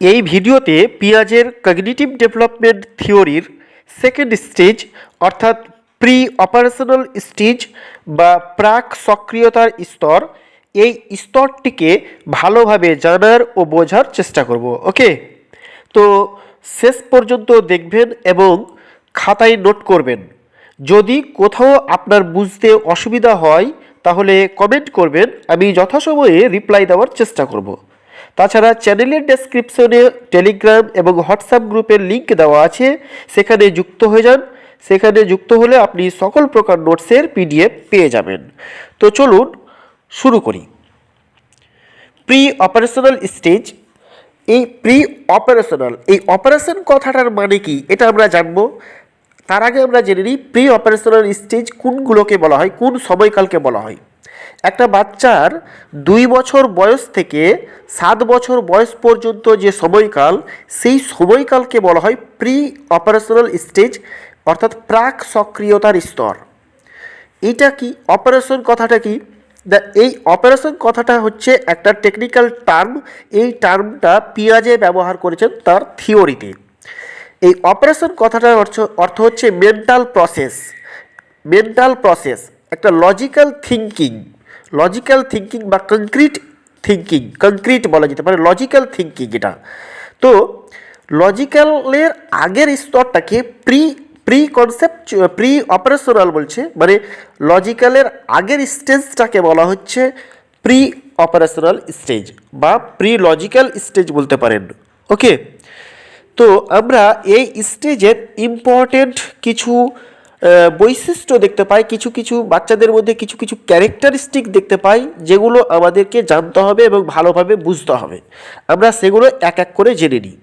এই ভিডিওতে পিঁয়াজের কগনিটিভ ডেভেলপমেন্ট থিওরির সেকেন্ড স্টেজ অর্থাৎ প্রি অপারেশনাল স্টেজ বা প্রাক সক্রিয়তার স্তর, এই স্তরটিকে ভালোভাবে জানার ও বোঝার চেষ্টা করব ওকে তো শেষ পর্যন্ত দেখবেন এবং খাতায় নোট করবেন। যদি কোথাও আপনার বুঝতে অসুবিধা হয়, তাহলে কমেন্ট করবেন, আমি যথাসময়ে রিপ্লাই দেওয়ার চেষ্টা করব। তাছাড়া চ্যানেলের ডেসক্রিপশনে টেলিগ্রাম এবং হোয়াটসঅ্যাপ গ্রুপের লিঙ্ক দেওয়া আছে, সেখানে যুক্ত হয়ে যান। সেখানে যুক্ত হলে আপনি সকল প্রকার নোটসের পিডিএফ পেয়ে যাবেন। তো চলুন শুরু করি। প্রি অপারেশনাল স্টেজ এই প্রি অপারেশনাল এই অপারেশন কথাটার মানে কি এটা আমরা জানব। তার আগে আমরা জেনে নিই প্রি অপারেশনাল স্টেজ কোনগুলোকে বলা হয়, কোন সময়কালকে বলা হয়। একটা বাচ্চার দুই বছর বয়স থেকে সাত বছর বয়স পর্যন্ত যে সময়কাল, সেই সময়কালকে বলা হয় প্রি অপারেশনাল স্টেজ অর্থাৎ প্রাক সক্রিয়তার স্তর। এটা কি? অপারেশন কথাটা কি? দ্য এই অপারেশন কথাটা হচ্ছে একটা টেকনিক্যাল টার্ম এই টার্মটা পিয়াজে ব্যবহার করেছেন তার থিওরিতে। এই অপারেশন কথাটার অর্থ অর্থ হচ্ছে মেন্টাল প্রসেস মেন্টাল প্রসেস একটা লজিক্যাল থিঙ্কিং লজিক্যাল থিঙ্কিং বা কংক্রিট থিঙ্কিং কংক্রিট বলা যেতে পারে লজিক্যাল থিঙ্কিং এটা। তো লজিক্যালের আগের স্তরটাকে pre pre concept pre operational বলছে মানে লজিক্যালের আগের স্টেজটাকে বলা হচ্ছে প্রি অপারেশনাল স্টেজ বা প্রি লজিক্যাল স্টেজ বলতে পারেন। ওকে তো আমরা এই স্টেজের ইম্পর্টেন্ট কিছু বৈশিষ্ট্য দেখতে পাই, কিছু কিছু বাচ্চাদের মধ্যে কিছু কিছু ক্যারেক্টারিস্টিক দেখতে পাই, যেগুলো আমাদেরকে জানতে হবে এবং ভালোভাবে বুঝতে হবে। আমরা সেগুলো এক এক করে জেনে নিই।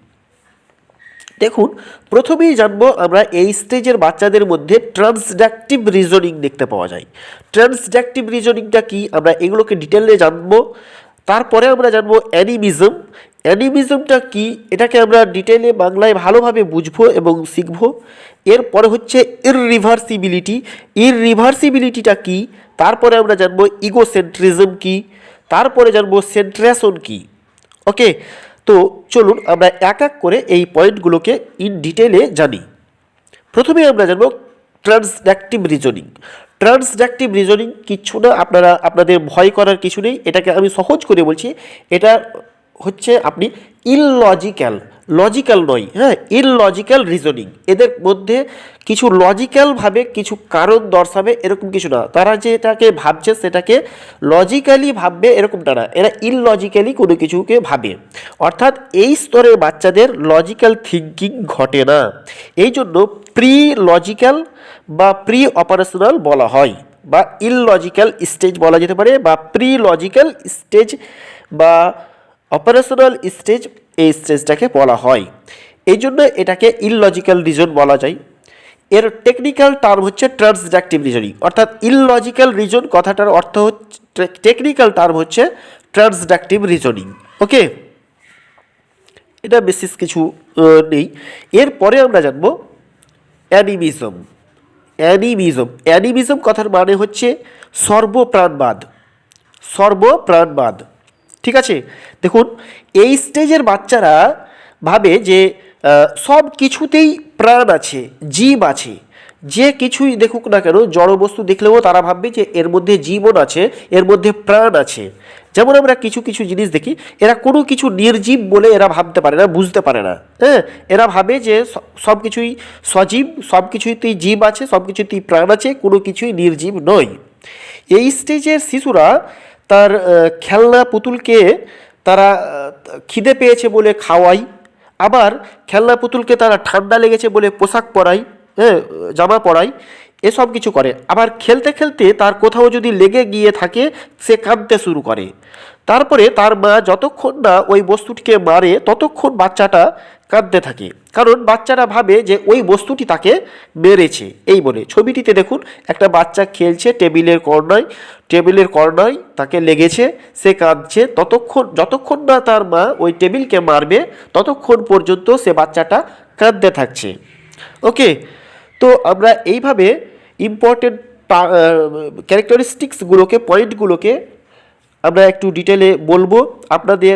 দেখুন, প্রথমেই জানব আমরা এই স্টেজের বাচ্চাদের মধ্যে ট্রান্সডাকটিভ রিজনিং দেখতে পাওয়া যায়। ট্রান্সডাকটিভ রিজনিংটা কি? আমরা এগুলোকে ডিটেলে জানব। তারপরে আমরা জানব অ্যানিমিজম অ্যানিমিজমটা কি? এটাকে আমরা ডিটেলে বাংলায় ভালোভাবে বুঝব এবং শিখব। এরপরে হচ্ছে ইররিভার্সিবিলিটি ইররিভার্সিবিলিটিটা কি? তারপরে আমরা জানব ইগোসেন্ট্রিজম কি? তারপরে জানব সেন্ট্রেশন কি? ওকে তো চলুন আমরা এক এক করে এই পয়েন্টগুলোকে ইন ডিটেলে জানি। প্রথমে আমরা জানব ট্রান্সডাকটিভ রিজনিং ট্রান্সডাকটিভ রিজনিং কিচ্ছু না, আপনারা, আপনাদের ভয় করার কিছু নেই। এটাকে আমি সহজ করে বলছি। এটা হচ্ছে আপনি ইললজিক্যাল লজিক্যাল নয় হ্যাঁ ইললজিক্যাল রিজনিং এদের মধ্যে কিছু লজিক্যালভাবে কিছু কারণ দর্শাবে এরকম কিছু না। তারা যেটাকে ভাবছে সেটাকে লজিক্যালি ভাববে এরকমটা না। এরা ইললজিক্যালি কোনো কিছুকে ভাবে। অর্থাৎ এই স্তরের বাচ্চাদের লজিক্যাল থিঙ্কিং ঘটে না। এই জন্য প্রি লজিক্যাল বা প্রি অপারেশনাল বলা হয়, বা ইললজিক্যাল স্টেজ বলা যেতে পারে, বা প্রি লজিক্যাল স্টেজ বা অপারেশনাল স্টেজ এই স্টেজটাকে বলা হয়। এই জন্য এটাকে ইললজিক্যাল রিজন বলা যায়। এর টেকনিক্যাল টার্ম হচ্ছে ট্রান্সডাকটিভ রিজনিং অর্থাৎ ইললজিক্যাল রিজন কথাটার অর্থ হচ্ছে টেকনিক্যাল টার্ম হচ্ছে ট্রান্সডাকটিভ রিজনিং ওকে? এটা বেসিস কিছু নেই। এরপরে আমরা জানব অ্যানিমিজম অ্যানিমিজম অ্যানিমিজম কথার মানে হচ্ছে সর্বপ্রাণবাদ। সর্বপ্রাণবাদ। ঠিক আছে? দেখুন, এই স্টেজের বাচ্চারা ভাবে যে সব কিছুতেই প্রাণ আছে, জীব আছে। যে কিছুই দেখুক না কেন, জড় বস্তু দেখলেও তারা ভাববে যে, এর মধ্যে জীবন আছে, এর মধ্যে প্রাণ আছে। যেমন আমরা কিছু কিছু জিনিস দেখি, এরা কোনো কিছু নির্জীব বলে এরা ভাবতে পারে না, বুঝতে পারে না। হ্যাঁ? এরা ভাবে যে সব কিছুই সজীব, সব কিছুতেই জীব আছে, সব কিছুতেই প্রাণ আছে, কোনো কিছুই নির্জীব নয়। এই স্টেজের শিশুরা তার খেলনা পুতুলকে তারা খিদে পেয়েছে বলে খাওয়াই। আবার খেলনা পুতুলকে তারা ঠান্ডা লেগেছে বলে পোশাক পরাই হ্যাঁ জামা পরাই, এসব কিছু করে। আবার খেলতে খেলতে তার কোথাও যদি লেগে গিয়ে থাকে, সে কাঁদতে শুরু করে। তারপরে তার মা যতক্ষণ না ওই বস্তুটিকে মারে, ততক্ষণ বাচ্চাটা কাঁদতে থাকে। কারণ বাচ্চারা ভাবে যে ওই বস্তুটি তাকে মেরেছে। এই বলে। ছবিটিতে দেখুন, একটা বাচ্চা খেলছে টেবিলের কর্নায়। টেবিলের কর্নায় তাকে লেগেছে, সে কাঁদছে। ততক্ষণ যতক্ষণ না তার মা ওই টেবিলকে মারবে, ততক্ষণ পর্যন্ত সে বাচ্চাটা কাঁদতে থাকছে। ওকে? তো আমরা এইভাবে ইম্পর্টেন্ট ক্যারেক্টারিস্টিক্সগুলোকে পয়েন্টগুলোকে আমরা একটু ডিটেলে বলব। আপনাদের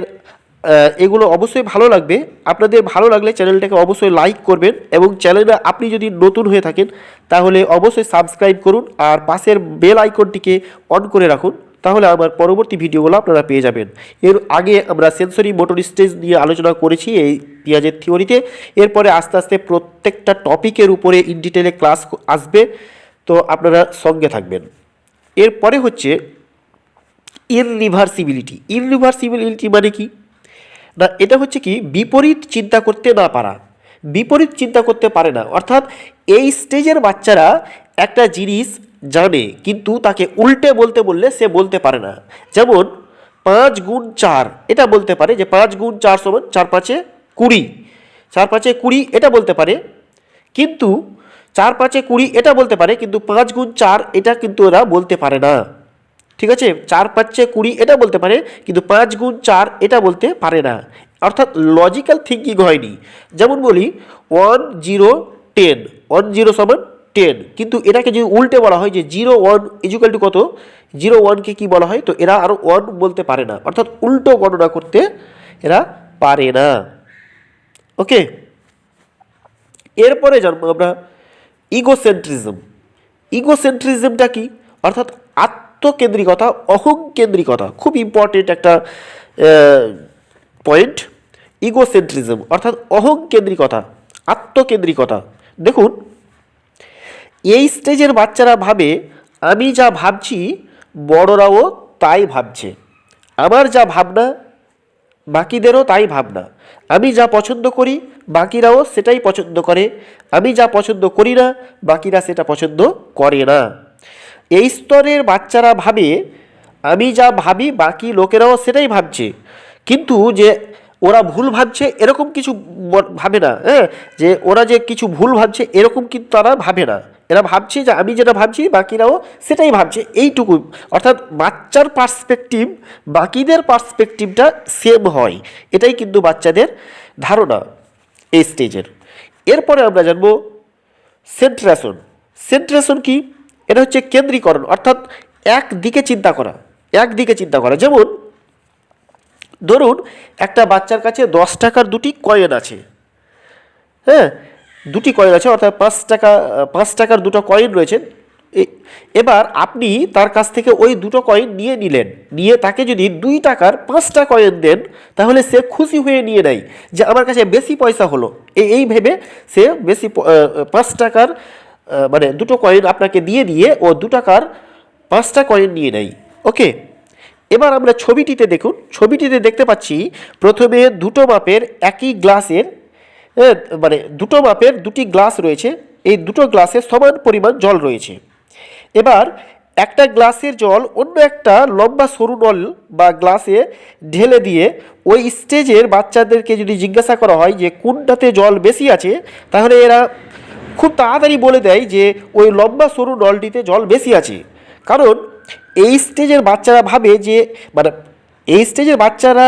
এগুলো অবশ্যই ভালো লাগবে। আপনাদের ভালো লাগলে চ্যানেলটাকে অবশ্যই লাইক করবেন এবং চ্যানেলে আপনি যদি নতুন হয়ে থাকেন, তাহলে অবশ্যই সাবস্ক্রাইব করুন আর পাশের বেল আইকনটিকে অন করে রাখুন, তাহলে আমার পরবর্তী ভিডিওগুলো আপনারা পেয়ে যাবেন। এর আগে আমরা সেন্সরি মোটর স্টেজ নিয়ে আলোচনা করেছি এই পেঁয়াজের থিওরিতে। এরপরে আস্তে আস্তে প্রত্যেকটা টপিকের উপরে ইন ডিটেলে ক্লাস আসবে, তো আপনারা সঙ্গে থাকবেন। এরপরে হচ্ছে ইররিভার্সিবিলিটি ইররিভার্সিবিলিটি মানে কি? না, এটা হচ্ছে কি, বিপরীত চিন্তা করতে না পারা। বিপরীত চিন্তা করতে পারে না। অর্থাৎ এই স্টেজের বাচ্চারা একটা জিনিস জানে, কিন্তু তাকে উল্টে বলতে বললে সে বলতে পারে না। যেমন পাঁচ গুণ চার, এটা বলতে পারে যে পাঁচ গুণ চার সমান চার পাঁচে কুড়ি। চার পাঁচে কুড়ি, এটা বলতে পারে। কিন্তু চার পাঁচে কুড়ি, এটা বলতে পারে, কিন্তু পাঁচ গুণ চার, এটা কিন্তু এরা বলতে পারে না। ঠিক আছে? চার পাঁচে কুড়ি এটা বলতে পারে, কিন্তু পাঁচ গুণ চার এটা বলতে পারে না। অর্থাৎ লজিক্যাল থিঙ্কিং হয়নি। যেমন বলি one zero ten one zero সমান টেন কিন্তু এটাকে যদি উল্টে বলা হয় যে জিরো ওয়ান ইজুকাল টু কত? জিরো ওয়ানকে কী বলা হয়? তো এরা আরও ওয়ান বলতে পারে না। অর্থাৎ উল্টো গণনা করতে এরা পারে না। ওকে এরপরে জানব আমরা ইগোসেন্ট্রিজম ইগোসেন্ট্রিজমটা কি? অর্থাৎ আত্মকেন্দ্রিকতা, অহংকেন্দ্রিকতা, খুব ইম্পর্টেন্ট একটা পয়েন্ট ইগোসেন্ট্রিজম অর্থাৎ অহংকেন্দ্রিকতা, আত্মকেন্দ্রিকতা। দেখুন, এই স্টেজের বাচ্চারা ভাবে, আমি যা ভাবছি, বড়রাও তাই ভাবছে। আমার যা ভাবনা, বাকিদেরও তাই ভাবনা। আমি যা পছন্দ করি, বাকিরাও সেটাই পছন্দ করে। আমি যা পছন্দ করি না, বাকিরা সেটা পছন্দ করে না। এই স্তরের বাচ্চারা ভাবে, আমি যা ভাবি বাকি লোকেরাও সেটাই ভাবছে। কিন্তু যে ওরা ভুল ভাবছে এরকম কিছু ভাবে না হ্যাঁ? যে ওরা যে কিছু ভুল ভাবছে এরকম কিন্তু তারা ভাবে না। এরা ভাবছে যে আমি যেটা ভাবছি বাকিরাও সেটাই ভাবছে। এইটুকু, অর্থাৎ বাচ্চার পার্সপেক্টিভ, বাকিদের পার্সপেক্টিভটা সেম হয়। এটাই কিন্তু বাচ্চাদের ধারণা এই স্টেজের। এরপরে আমরা জানব সেন্ট্রেশন সেন্ট্রেশন কি? এটা হচ্ছে কেন্দ্রীকরণ, অর্থাৎ একদিকে চিন্তা করা একদিকে চিন্তা করা। যেমন, ধরুন, একটা বাচ্চার কাছে দশ টাকার দুটি কয়েন আছে। হ্যাঁ দুটি কয়েন আছে, অর্থাৎ পাঁচ টাকা, পাঁচ টাকার দুটো কয়েন রয়েছে। এবার আপনি তার কাছ থেকে ওই দুটো কয়েন নিয়ে নিলেন। নিয়ে তাকে যদি দুই টাকার পাঁচটা কয়েন দেন, তাহলে সে খুশি হয়ে নিয়ে নেয় যে, আমার কাছে বেশি পয়সা হলো। এই ভেবে সে বেশি পাঁচ টাকার মানে দুটো কয়েন আপনাকে দিয়ে দিয়ে ও দু টাকার পাঁচটা কয়েন নিয়ে নেয়। ওকে এবার আমরা ছবিটিতে দেখুন। ছবিটিতে দেখতে পাচ্ছি প্রথমে দুটো মাপের একই গ্লাসের মানে দুটো মাপের দুটি গ্লাস রয়েছে। এই দুটো গ্লাসে সমান পরিমাণ জল রয়েছে। এবার একটা গ্লাসের জল অন্য একটা লম্বা সরু নল বা গ্লাসে ঢেলে দিয়ে ওই স্টেজের বাচ্চাদেরকে যদি জিজ্ঞাসা করা হয় যে কোনটাতে জল বেশি আছে, তাহলে এরা খুব তাড়াতাড়ি বলে দেয় যে ওই লম্বা সরু নলটিতে জল বেশি আছে। কারণ এই স্টেজের বাচ্চারা ভাবে যে মানে এই স্টেজের বাচ্চারা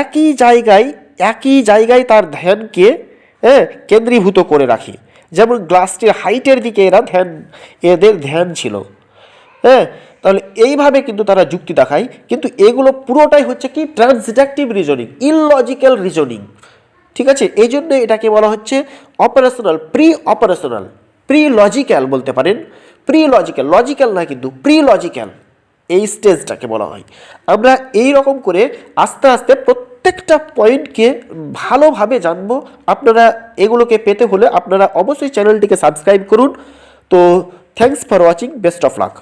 একই জায়গায় একই জায়গায় তার ধ্যানকে হ্যাঁ কেন্দ্রীভূত করে রাখে। যেমন গ্লাসটির হাইটের দিকে এরা ধ্যান, এদের ধ্যান ছিল। হ্যাঁ তাহলে এইভাবে কিন্তু তারা যুক্তি দেখায়। কিন্তু এগুলো পুরোটাই হচ্ছে কি ট্রান্সডাক্টিভ রিজনিং ইললজিক্যাল রিজনিং ঠিক আছে? এই জন্য এটাকে বলা হচ্ছে operational pre operational pre logical বলতে পারেন। প্রি লজিক্যাল লজিক্যাল না কিন্তু প্রি লজিক্যাল এই স্টেজটাকে বলা হয়। আমরা এই রকম করে আস্তে আস্তে প্রত্যেকটা পয়েন্টকে ভালোভাবে জানব। আপনারা এগুলোকে পেতে হলে আপনারা অবশ্যই চ্যানেলটিকে সাবস্ক্রাইব করুন। তো thanks for watching best of luck